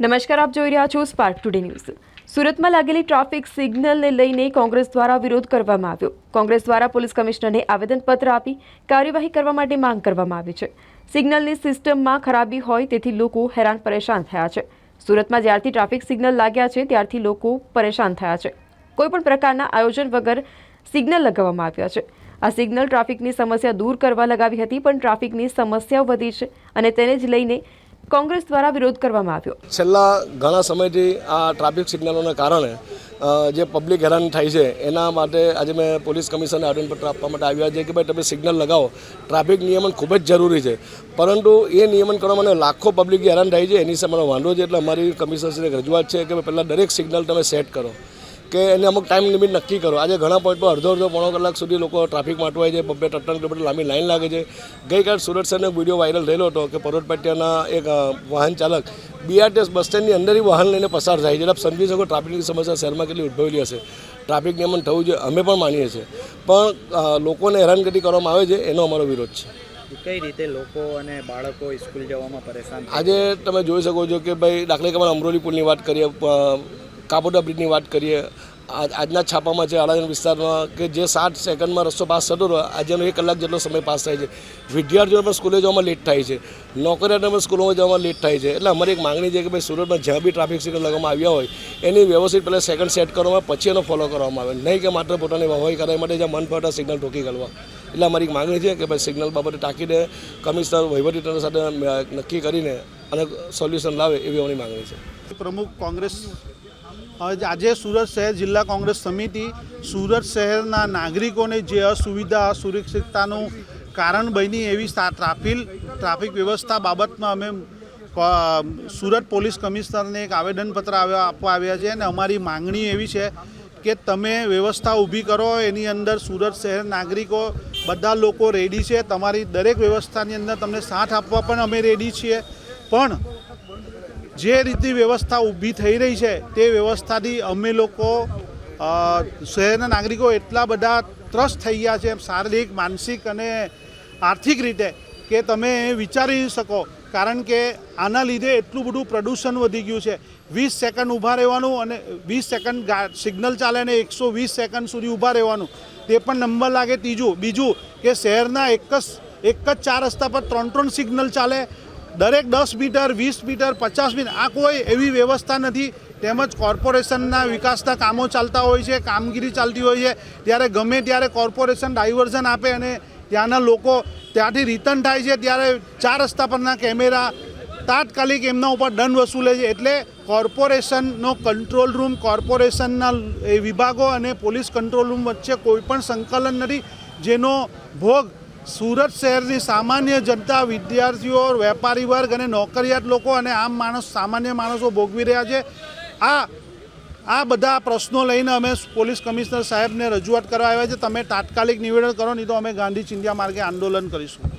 નમસ્કાર, આપ જોઈ રહ્યા છો સ્પાર્ક ટુડે ન્યૂઝ સુરતમાં લાગેલી ટ્રાફિક સિગ્નલને લઈને કોંગ્રેસ દ્વારા વિરોધ કરવામાં આવ્યો. કોંગ્રેસ દ્વારા પોલીસ કમિશનરને આવેદનપત્ર આપી કાર્યવાહી કરવા માટે માંગ કરવામાં આવી છે. સિગ્નલની સિસ્ટમમાં ખરાબી હોય તેથી લોકો હેરાન પરેશાન થયા છે. સુરતમાં જ્યારથી ટ્રાફિક સિગ્નલ લાગ્યા છે, ત્યારથી લોકો પરેશાન થયા છે. કોઈપણ પ્રકારના આયોજન વગર સિગ્નલ લગાવવામાં આવ્યા છે. આ સિગ્નલ ટ્રાફિકની સમસ્યા દૂર કરવા લગાવી હતી, પણ ટ્રાફિકની સમસ્યાઓ વધી છે અને તેને જ લઈને કોંગ્રેસ દ્વારા વિરોધ કરવામાં આવ્યો. છેલ્લા ઘણા સમયથી આ ટ્રાફિક સિગ્નલોના કારણે જે પબ્લિક હેરાન થાય છે, એના માટે આજે મેં પોલીસ કમિશનને આવેદનપત્ર આપવા માટે આવ્યા છે કે ભાઈ તમે સિગ્નલ લગાવો. ટ્રાફિક નિયમન ખૂબ જ જરૂરી છે. પરંતુ એ નિયમન કરવા મને લાખો પબ્લિક હેરાન થાય છે. એની સામે વાંધો છે, એટલે અમારી કમિશનશ્રીને રજૂઆત છે કે પહેલાં દરેક સિગ્નલ તમે સેટ કરો. કે એને અમુક ટાઈમ લિમિટ નક્કી કરો. આજે ઘણા પોઈન્ટ પર અડધો અડધો પોણો કલાક સુધી લોકો ટ્રાફિક માટવાય છે બબ્બે ત્રણ કિલોમીટર લાંબી લાઈન લાગે છે. ગઈકાલ સુરત શહેરનો વીડિયો વાયરલ થયેલો હતો કે પરોટ પાટિયાના એક વાહન ચાલક બીઆરટીએસ બસ સ્ટેન્ડની અંદરથી વાહન લઈને પસાર થાય છે. એટલે આપ સમજી શકો ટ્રાફિકની સમસ્યા શહેરમાં કેટલી ઉદ્ભવેલી હશે. ટ્રાફિક નિયમન થવું જોઈએ અમે પણ માનીએ છીએ. પણ લોકોને હેરાનગતિ કરવામાં આવે છે એનો અમારો વિરોધ છે. કઈ રીતે લોકો અને બાળકો સ્કૂલ જવામાં પરેશાન આજે તમે જોઈ શકો છો કે ભાઈ દાખલા કે અમરોલી પુલની વાત કરીએ અ, કાપોડા બ્રિજની વાત કરીએ આજ- આજના છાપામાં છે આળાજણ વિસ્તારમાં કે જે સાત સેકન્ડમાં રસ્તો પાસ થતો હતો આજેનો એક કલાક જેટલો સમય પાસ થાય છે. વિદ્યાર્થીઓ પણ સ્કૂલે જવામાં લેટ થાય છે. નોકરીયાને પણ સ્કૂલોમાં જવામાં લેટ થાય છે. એટલે અમારી એક માંગણી છે કે ભાઈ સુરતમાં જ્યાં બી ટ્રાફિક સિગ્નલ લગાવવામાં આવ્યા હોય એની વ્યવસ્થિત પહેલાં સેકન્ડ સેટ કરવામાં પછી એનો ફોલો કરવામાં આવે. નહીં કે માત્ર પોતાની વાહવાઈ કરાવવા માટે જ્યાં મન સિગ્નલ ઠોકી કરવા એટલે અમારી એક માંગણી છે કે ભાઈ સિગ્નલ બાબતે ટાંકીને કમિશનર વહીવટીતંત્ર સાથે નક્કી કરીને અને સોલ્યુશન લાવે એવી અમારી માગણી છે. પ્રમુખ કોંગ્રેસ આજે સુરત શહેર જિલ્લા કોંગ્રેસ સમિતિ સુરત શહેરના નાગરિકોને જે અસુવિધા, અસુરક્ષિતતાનું કારણ બની એવી ટ્રાફિક ટ્રાફિક વ્યવસ્થા બાબતમાં અમે સુરત પોલીસ કમિશનરને એક આવેદનપત્ર આપવા આવ્યા છે અને અમારી માંગણી એવી છે કે તમે વ્યવસ્થા ઊભી કરો, એની અંદર સુરત શહેર નાગરિકો બધા લોકો રેડી છે. તમારી દરેક વ્યવસ્થાની અંદર તમને સાથ આપવા પણ અમે રેડી છીએ. પણ જે રીતની વ્યવસ્થા ઊભી થઈ રહી છે, તે વ્યવસ્થાથી અમે લોકો શહેરના નાગરિકો એટલા બધા ત્રસ્ત થઈ ગયા છે શારીરિક, માનસિક અને આર્થિક રીતે કે તમે વિચારી શકો. કારણ કે આના લીધે એટલું બધું પ્રદૂષણ વધી ગયું છે. વીસ સેકન્ડ ઊભા રહેવાનું અને વીસ સેકન્ડ ગા- સિગ્નલ ચાલે અને એકસો વીસ સેકન્ડ સુધી ઊભા રહેવાનું. તે પણ નંબર લાગે. ત્રીજું, બીજું કે શહેરના એક જ એક જ ચાર રસ્તા પર ત્રણ ત્રણ સિગ્નલ ચાલે. દરેક દસ મીટર, વીસ મીટર, પચાસ મીટર, આ કોઈ એવી વ્યવસ્થા નથી. તેમજ કોર્પોરેશનના વિકાસના કામો ચાલતા હોય છે, કામગીરી ચાલતી હોય છે. ત્યારે ગમે ત્યારે કોર્પોરેશન ડાયવર્ઝન આપે અને ત્યાંના લોકો ત્યાંથી રિટર્ન થાય છે, ત્યારે ચાર રસ્તા પરના કેમેરા તાત્કાલિક એમના ઉપર દંડ વસૂલે છે. એટલે કોર્પોરેશનનો કંટ્રોલ રૂમ, કોર્પોરેશનના વિભાગો અને પોલીસ કંટ્રોલ રૂમ વચ્ચે કોઈ પણ સંકલન નથી. જેનો ભોગ સુરત શહેરની સામાન્ય જનતા, વિદ્યાર્થીઓ, વેપારી વર્ગ અને નોકરિયાત લોકો અને આમ માણસ, સામાન્ય માણસો ભોગવી રહ્યા છે. આ આ બધા પ્રશ્નો લઈને અમે પોલીસ કમિશનર સાહેબને રજૂઆત કરવા આવ્યા છે. તમે તાત્કાલિક નિવેદન કરો, નહીં તો અમે ગાંધી ચિંધ્યા માર્ગે આંદોલન કરીશું.